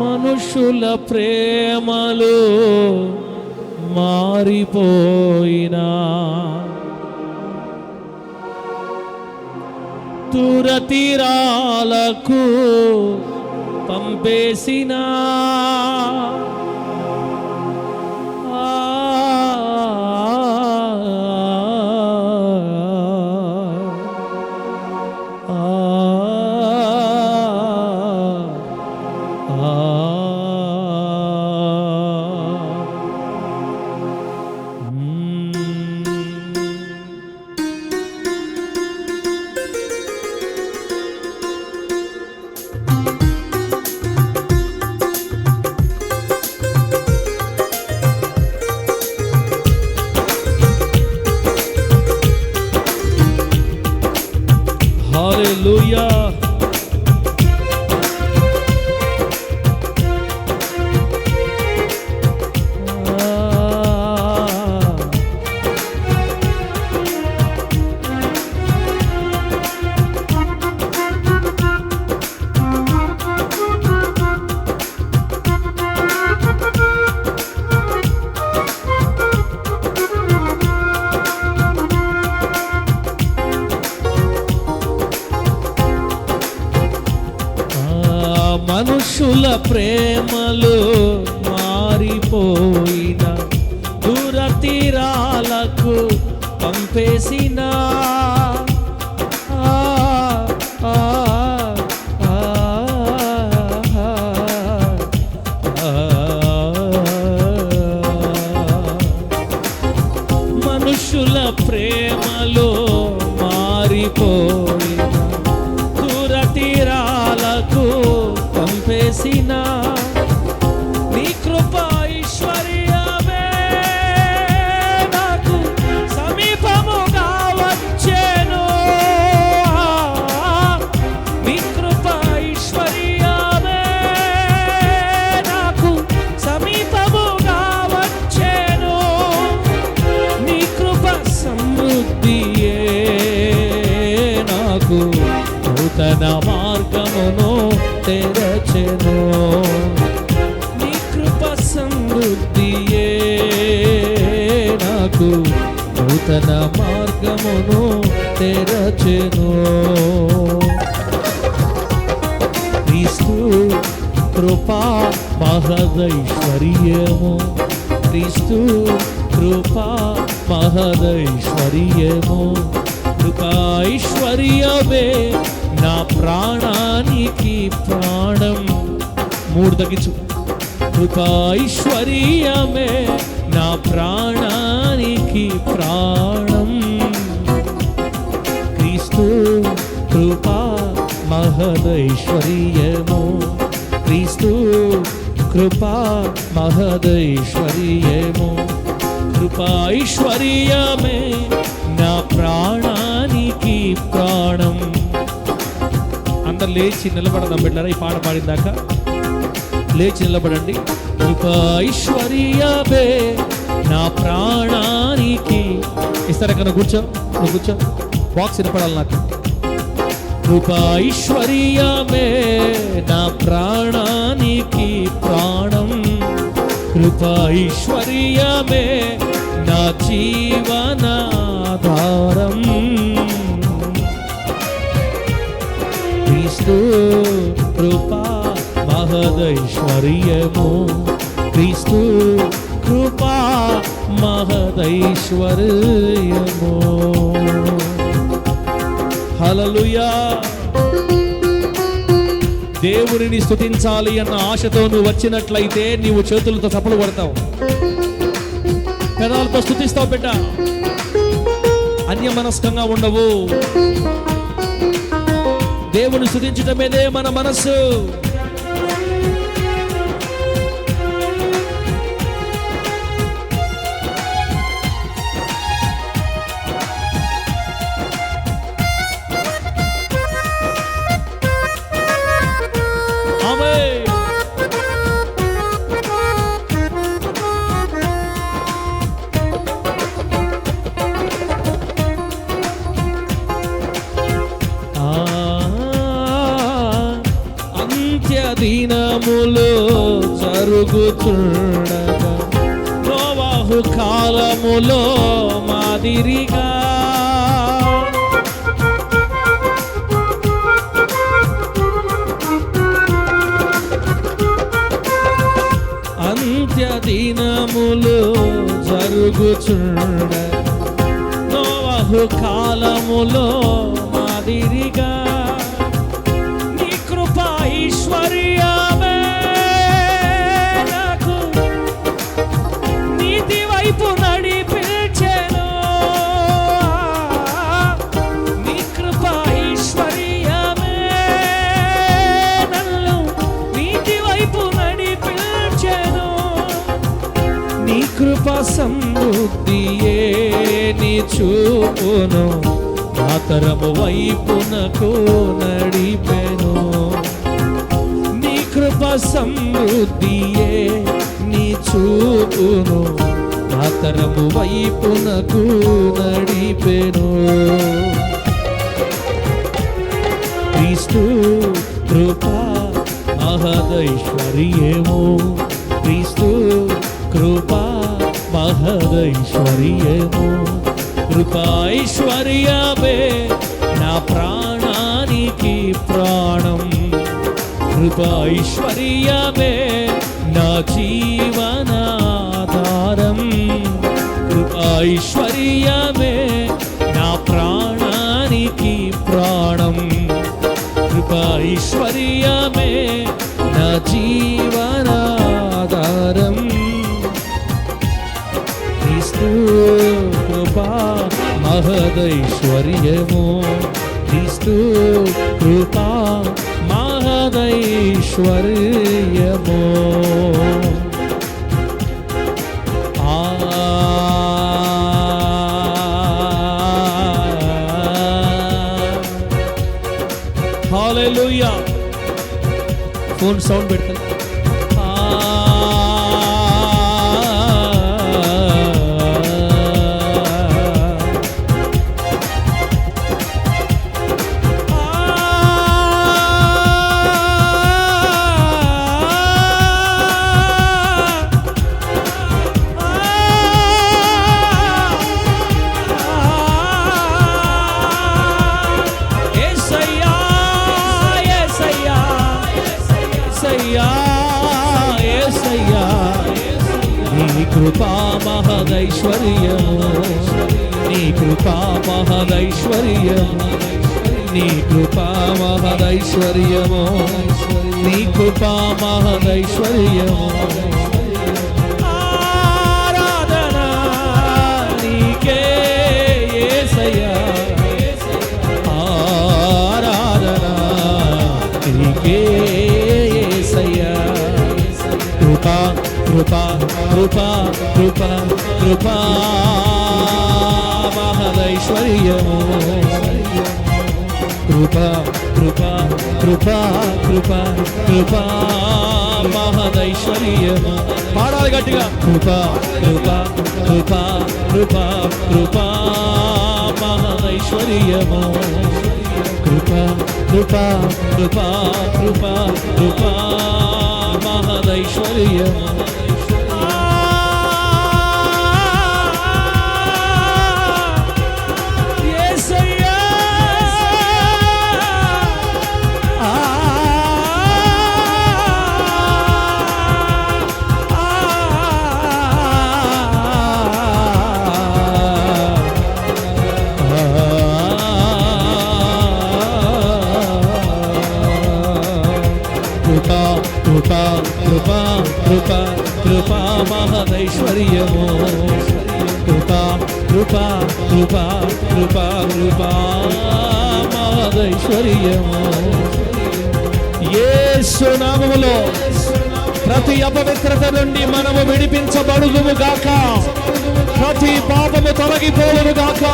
మనుషుల ప్రేమలు మారిపోయినా. తురతీరాలకు పంపేసినా. ప్రేమలు మారిపోయిన దూర తీరాలకు పంపేసినా తన మార్గమును తెరచెను. క్రీస్తు కృపా మహదైశ్వర్యము. క్రీస్తు కృపా మహదైశ్వర్యము. కృపాైశ్వర్యమే నా ప్రాణానికి ప్రాణం. మూడు తగ్గించు. కృపాైశ్వర్యమే నా ప్రాణానికి ప్రాణం. క్రీస్తు కృపా మహదైశ్వర్యము. క్రీస్తు కృపా మహదైశ్వర్యము. కృపాైశ్వర్యమే నా ప్రాణానికి ప్రాణం. అందరు లేచి నిలబడదాం బిడ్డరా ఈ పాట పాడిందాక లేచి నిలబడండి. కృపాైశ్వర్యమే నా ప్రాణానికి. ఇస్తారా కన్నా కూర్చో నువ్వు కూర్చో. బాక్స్ వినపడాలి నాకు. కృపాైశ్వర్యమే నా ప్రాణానికి ప్రాణం. కృపాైశ్వర్యమే నా జీవనాధారం. క్రీస్తు కృపా మహదైశ్వర్యము. క్రీస్తు కృపా మహదైశ్వర్యము. హలలుయా దేవుడిని స్థుతించాలి అన్న ఆశతో నువ్వు వచ్చినట్లయితే నీవు చేతులతో చప్పలు పడతావు పెదాలతో స్థుతిస్తావు బిడ్డ. అన్యమనస్కంగా ఉండవు. దేవుని స్థుతించటమేదే మన మనస్సు. దినములు జరుగుచుండ. నోవహు కాలములో మాదిరిగా సమృద్ధియే నీ చూపును. నా తరము వైపునకు నడిపెను. నీ కృప సమృద్ధియే నీ చూపును. నా తరము వైపునకు నడిపెను. క్రీస్తు కృపా మహదైశ్వర్యము. క్రీస్తు కృపా మహదైశ్వర్యము కృపాైశ్వర్యమే నా ప్రాణానికి ప్రాణం కృపాైశ్వర్యమే నా జీవనాధారం కృపాైశ్వర్యమే నా ప్రాణానికి ప్రాణం కృపాైశ్వర్యమే నా జీవనాధారం క్రీస్తు కృపా మహదైశ్వర్యము. క్రీస్తు కృపా మహదైశ్వర్యము. ఫోన్ సౌండ్ పెడతాను కృపా మహదైశ్వర్యము నీ కృపా మహదైశ్వర్యము నీ కృపా మహదైశ్వర్యము నీ కృపా మహదైశ్వర్యము కృపా కృపా కృపా కృపా మహదైశ్వర్యము కృపా కృపా కృపా కృపా కృపా మహదైశ్వర్యము పాడాలి గట్టిగా కృపా కృపా కృపా కృపా కృపా మహదైశ్వర్యము కృపా కృపా కృపా కృపా కృపా మహదైశ్వర్యము మహదైశ్వర్యము కృపా కృపా కృపా కృపా కృపా మహదైశ్వర్యము యేసు నామములో ప్రతి అపవిత్రత నుండి మనము విడిపించబడుదుము గాక. ప్రతి పాపము తొలగిపోవును గాక.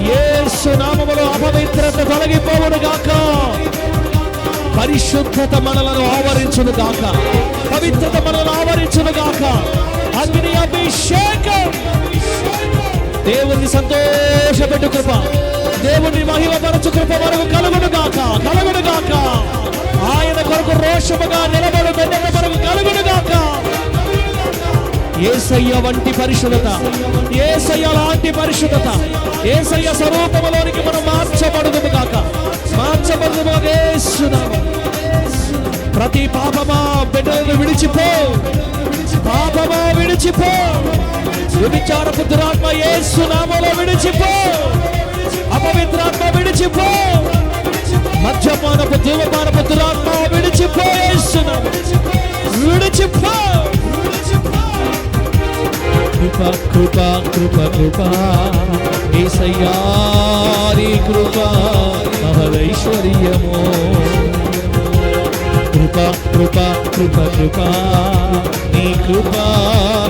యేసు నామములో అపవిత్రత తొలగిపోవును గాక. పరిశుద్ధత మనలను ఆవరించును గాక. పవిత్రత మనలను ఆవరించును గాక. అగ్ని అభిషేకం. దేవుని సంతోషపెట్టు కృప. దేవుని మహిమపరచు కృప మనకు కలుగును గాక. కలుగును గాక. ఆయన కొరకు రోషముగా నిలబడు బిడ్డల కొరకు కలుగును ఏసయ్య వంటి పరిశుద్ధత. ఏసయ్య లాంటి పరిశుద్ధత. ఏసయ్య స్వరూపములోనికి మనం మార్చబడదు కాక మార్చబడదు ప్రతి పాపమా బిడ్డలను విడిచిపో. పాపమా విడిచిపో. వ్యభిచారపు దురాత్మ యేసు విడిచిపో. అపవిత్రాత్మ విడిచిపో. మద్యపానపు ధూమపానపు దురాత్మ విడిచిపో. యేసు విడిచిపో. కృప కృప కృప. కృప ఏసయ్యారి కృప మహదైశ్వర్యము. కృప కృప కృప కృప. నీ కృప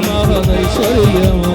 మహదైశ్వర్యము.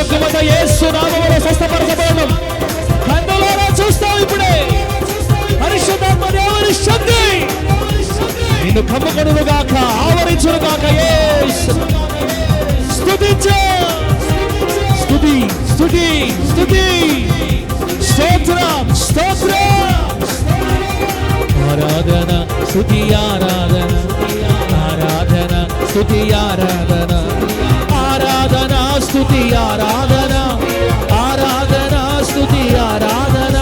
ఉన్న యేసు నామములో స్వస్థపరచబడడం కన్నులారా చూస్తావు ఇప్పుడే. పరిశుద్ధాత్మ దేవుని శక్తి. నిన్ను కమ్ముకొనును గాక ఆవరించును గాక స్తుతించు. స్తుతి స్తుతి స్తుతి. స్తోత్రం స్తోత్రం. ఆరాధన స్తుతి ఆరాధన. ఆరాధన స్తుతి ఆరాధన. స్థుతి ఆరాధన ఆరాధన స్థుతి ఆరాధన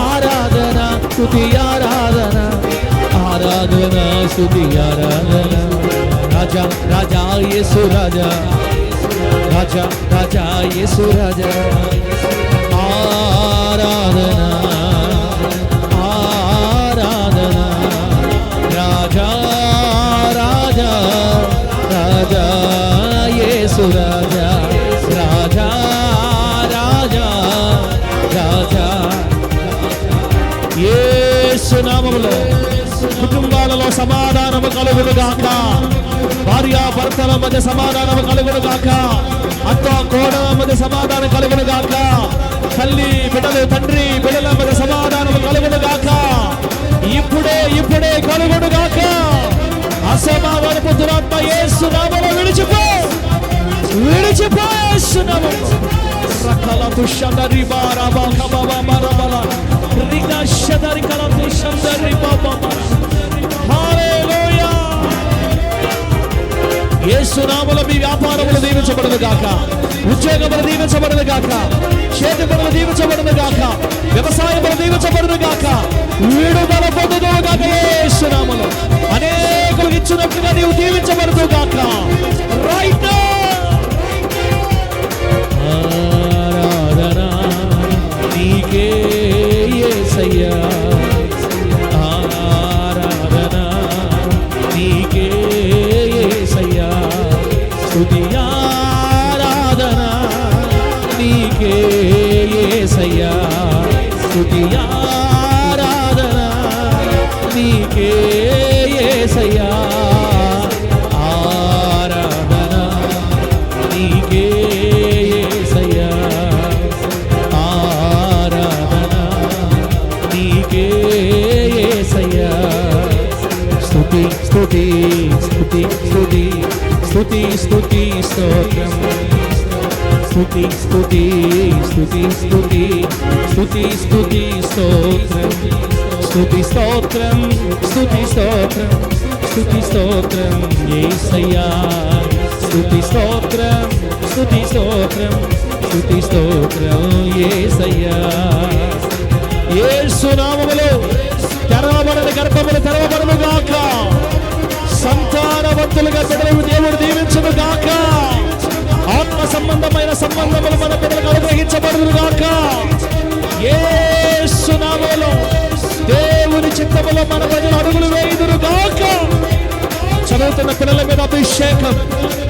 ఆరాధన స్థుతి ఆరాధన ఆరాధన స్థుతి ఆరాధన. రాజా రాజా యేసు రాజా రాజా రాజా యేసు రాజా. ఆరాధన ఆరాధన రాజా రాజా రాజా యేసు రాజా. యేసునామములో కుటుంబాలలో సమాధానము కలుగును గాక భార్య భర్తల మధ్య సమాధానము కలుగును గాక అత్త కోడ మధ్య సమాధానం కలుగును గాక తల్లి బిడ్డలు తండ్రి బిడ్డల మధ్య సమాధానము కలుగును గాక ఇప్పుడే ఇప్పుడే కలుగును గాక అసమాధానపు దురాత్మ యేసు నామములో విడిచిపో! విడిచిపో యేసు నామములో రకల దుషందరి బారా బాబా బాబా బాబా బారా రిగా షదరి కల దుషందరి బాబా బారా యేసు నామములో మీ వ్యాపారములు దీవించబడదు గాక. ఉద్యోగములు దీవించబడదు గాక. చేతి పనులు దీవించబడును గాక. వ్యవసాయములు దీవించబడదు గాక. విడుదల పొందుదు గాక యేసు నామములో. అనేకులు ఇచ్చినట్లుగా నీవు దీవించబడదు గాక. రైట్ స్థుతి స్థుతి స్థుతి స్థుతి స్తోత్రం. స్థుతి స్తోత్రం స్థుతి స్తోత్రం స్థుతి స్తోత్రం ఏసయ్యా. స్థుతి స్తోత్రం స్థుతి స్తోత్రం స్థుతి స్తోత్రం ఏసయ్యా. యేసు నామములో తెరవబడిన గర్భములు తెరవబడును గాక. సంతానవంతులుగా బిడ్డలను దేవుడు దీవించును గాక. సంబంధమైన సంబంధములు మన పిల్లలకు అనుగ్రహించబడదు కాక ఏ దేవుని చిత్తములో మన ప్రజలు అడుగులు వేయుదురు కాక చదువుతున్న పిల్లల మీద అభిషేకం.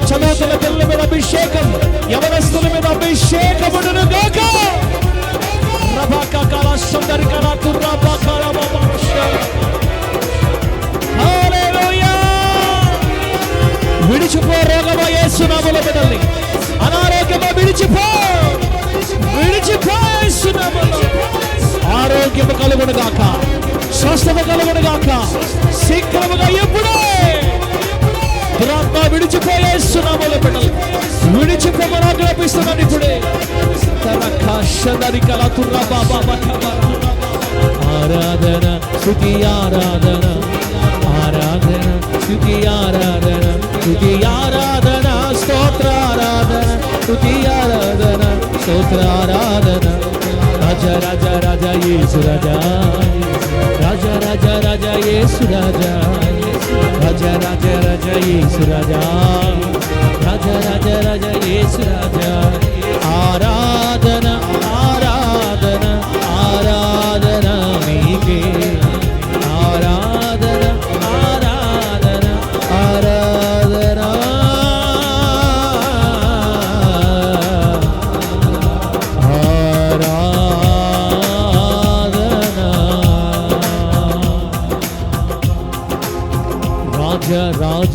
చదువుతున్న పిల్లల మీద అభిషేకం. యవనస్తుల మీద అభిషేకముడు కాక ఆరాధన స్థుతి ఆరాధన ఆరాధన స్థుతి ఆరాధన స్థుతి ఆరాధన స్తోత్ర ఆరాధన స్థుతి ఆరాధన స్తోత్ర ఆరాధన రాజ రాజ రాజ యేసు రాజా రాజ రాజ రాజ యేసు రాజా రాజ రాజ రాజ యేసు రాజా రాజ రాజ రాజ యేసు రాజా. ఆరాధన ఆరాధన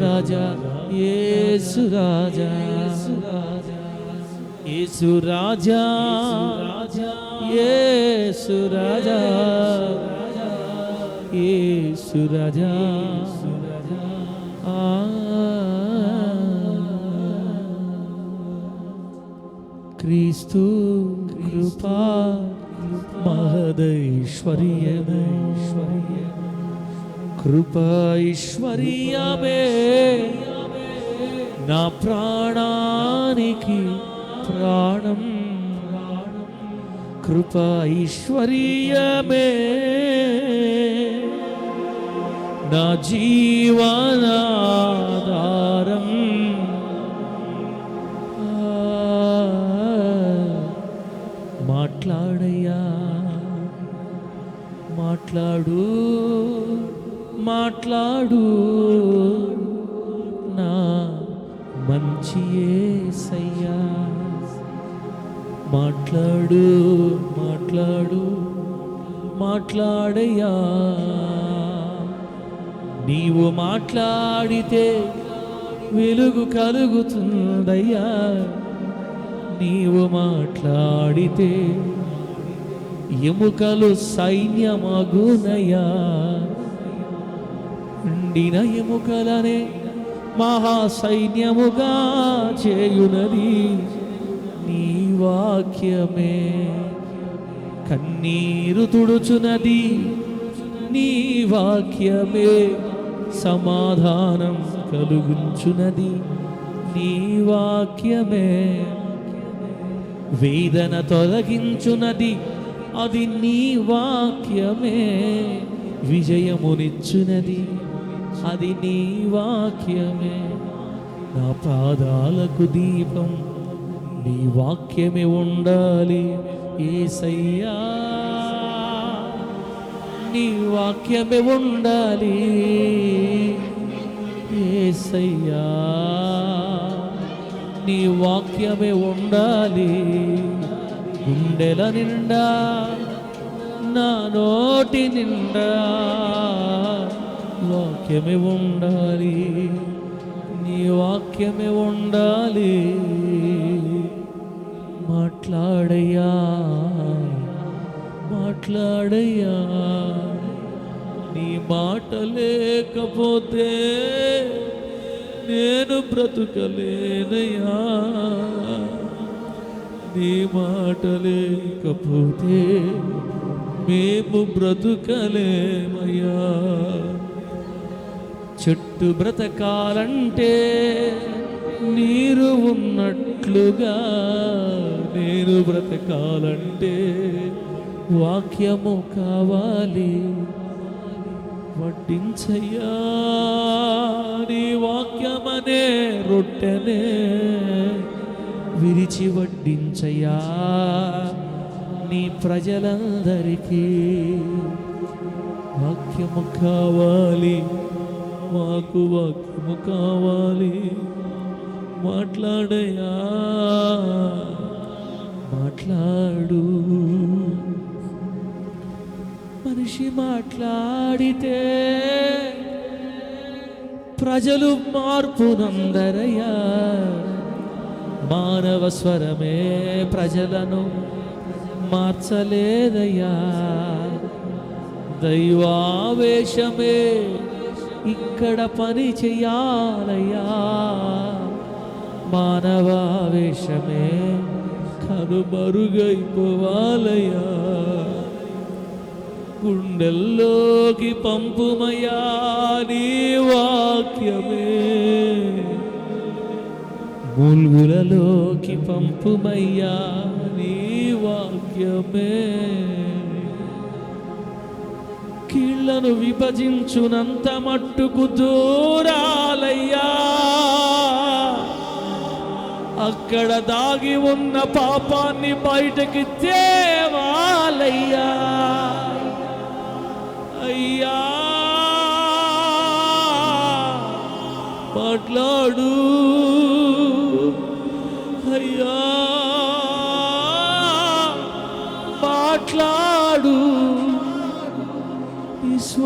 రాజా యేసు రాజా యేసు రాజా యేసు రాజా యేసు రాజా. క్రీస్తు కృపా మహదైశ్వర్యదైశ్వ మహదైశ్వర్యమైశ్వర్య కృపైశ్వర్యమే నా ప్రాణానికి ప్రాణం. కృపైశ్వర్యమే నా జీవనాధారం. మాట్లాడయ్యా. మాట్లాడు. మాట్లాడు. నా మంచి ఏసయ్యా. మాట్లాడు మాట్లాడు మాట్లాడయ్యా. నీవు మాట్లాడితే వెలుగు కలుగుతుందయ్యా. నీవు మాట్లాడితే ఎముకలు సైన్యమగునయ్యా. ఎండిన ఎముకలనే మహా సైన్యముగా చేయునది నీ వాక్యమే కన్నీరు తుడుచునది నీ వాక్యమే సమాధానం కలుగుంచునది నీ వాక్యమే వేదన తొలగించునది అది నీ వాక్యమే విజయమునిచ్చునది అది నీ వాక్యమే. నా పాదాలకు దీపం నీ వాక్యమే ఉండాలి ఏసయ్యా. నీ వాక్యమే ఉండాలి ఏసయ్యా. నీ వాక్యమే ఉండాలి గుండెల నిండా నా నోటి నిండా. వాక్యమే ఉండాలి. నీ వాక్యమే ఉండాలి. మాట్లాడయ్యా మాట్లాడయ్యా. నీ మాట లేకపోతే నేను బ్రతుకలేనయ్యా. నీ మాట లేకపోతే మేము బ్రతుకలేమయ్యా. చెట్టు బ్రతకాలంటే నీరు ఉన్నట్లుగా నేను బ్రతకాలంటే వాక్యము కావాలి. వడ్డించయ్యా నీ వాక్యమనే రొట్టెనే విరిచి వడ్డించయ్యా నీ ప్రజలందరికీ వాక్యము కావాలి. మాకు వాక్యము కావాలి. మాట్లాడయా? మాట్లాడు. మనిషి మాట్లాడితే ప్రజలు మార్పు నందరయ్యా. మానవ స్వరమే ప్రజలను మార్చలేదయ్యా. దైవావేశమే ఇక్కడ పని చెయ్యాలయ్యా మానవావేశమే కనుమరుగైపోవాలయ్యా గుండెల్లోకి పంపుమయ్యా నీ వాక్యమే. మూల్గులలోకి పంపుమయ్యా నీ వాక్యమే. కీళ్ళను విభజించునంత మట్టుకు దూరాలయ్యా. అక్కడ దాగి ఉన్న పాపాన్ని బయటకి తేవాలయ్యా. అయ్యా. మాట్లాడు.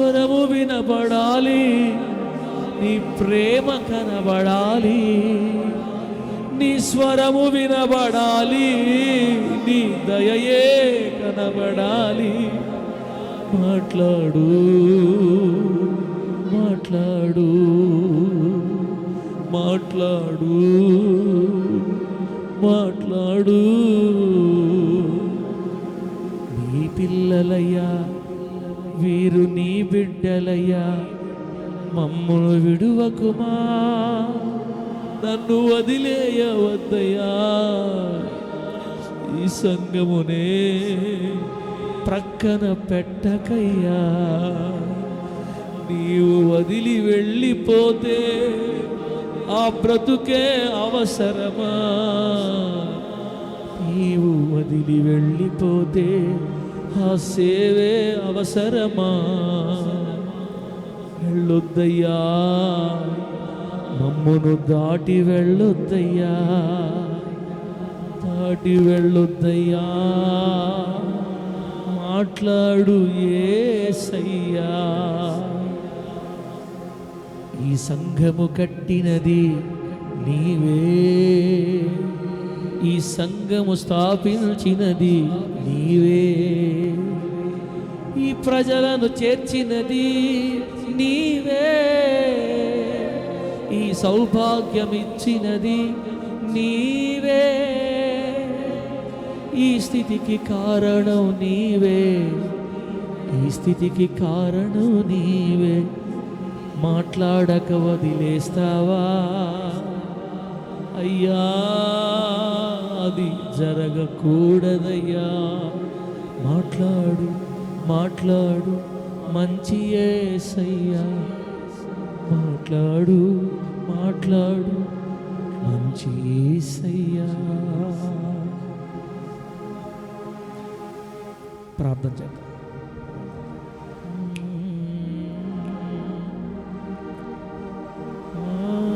స్వరము వినబడాలి. నీ ప్రేమ కనబడాలి. నీ స్వరము వినబడాలి. నీ దయయే కనబడాలి. మాట్లాడు మాట్లాడు మాట్లాడు మాట్లాడు. నీ పిల్లలయ్యా మీరు నీ బిడ్డలయ్యా మమ్మును విడువకుమా? నన్ను వదిలేయవద్దయ్యా. ఈ సంగమునే ప్రక్కన పెట్టకయ్యా. నీవు వదిలి వెళ్ళిపోతే ఆ బ్రతుకే అవసరమా? నీవు వదిలి వెళ్ళిపోతే ఆ సేవే అవసరమా? వెళ్ళొద్దయ్యా. మమ్మును దాటి వెళ్ళొద్దయ్యా. దాటి వెళ్ళొద్దయ్యా. మాట్లాడు ఏసయ్యా. ఈ సంఘము కట్టినది నీవే. ఈ సంఘము స్థాపించినది నీవే. ఈ ప్రజలను చేర్చినది నీవే. ఈ సౌభాగ్యం ఇచ్చినది నీవే. ఈ స్థితికి కారణం నీవే. ఈ స్థితికి కారణం నీవే. మాట్లాడక వదిలేస్తావా? అయ్యా. అది జరగకూడదయ్యా. మాట్లాడు మాట్లాడు మంచి ఏసయ్యా. మాట్లాడు మాట్లాడు మంచి ఏసయ్యా. ప్రార్థన చేద్దాం.